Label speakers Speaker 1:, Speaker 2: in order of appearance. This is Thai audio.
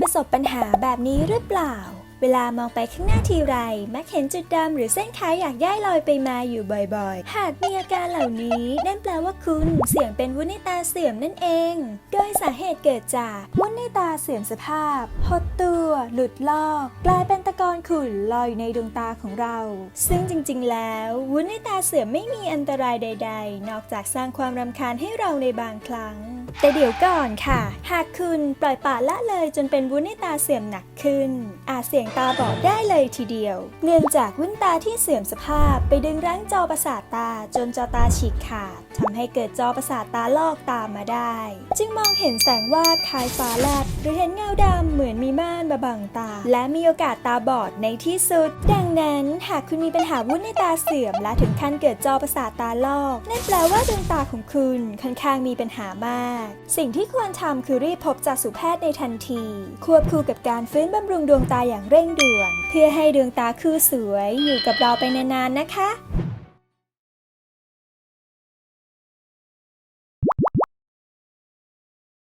Speaker 1: ประสบปัญหาแบบนี้หรือเปล่า เวลามองไปข้างหน้าทีไรมักเห็นจุดดำหรือเส้นขายอยากย่ายลอยไปมาอยู่บ่อยๆ หากมีอาการเหล่านี้ นั่นแปลว่าคุณเสี่ยงเป็นวุ้นในตาเสื่อมนั่นเอง โดยสาเหตุเกิดจากวุ้นในตาเสื่อมสภาพ หดตัว หลุดลอก กลายเป็นตะกอนขุ่นลอยอยู่ในดวงตาของเรา ซึ่งจริงๆ แล้ววุ้นในตาเสื่อมไม่มีอันตรายใด ๆ นอกจากสร้างความรำคาญให้เราในบางครั้ง แต่เดี๋ยวก่อนค่ะ หากคุณปล่อยปละละเลยจนเป็นวุ้นในตาเสื่อมหนักขึ้น อาจเสี่ยงตาบอดได้เลยทีเดียว เนื่องจากวุ้นตาที่เสื่อมสภาพ ไปดึงรั้งจอประสาทตาจนจอตาฉีกขาดทำให้เกิดจอประสาทตาลอกตามมาได้ จึงมองเห็นแสงวาดคล้ายฟ้าแลบหรือเห็นเงาดำเหมือนมีม่า นมาบังตา และมีโอกาสตาบอดในที่สุด ดังนั้นหากคุณมีปัญหาวุ้นในตาเสื่อม และถึงขั้นเกิดจอประสาทตาลอก นั่นแปลว่าดวงตาของคุณค่อนข้างมีปัญหามาก สิ่งที่ควรทำคือรีบพบจักษุแพทย์ในทันที ควบคู่กับการฟื้นบำรุงดวงตาอย่างเร่งด่วน เพื่อให้ดวงตาคือสวยอยู่กับเราไปนานๆนะคะ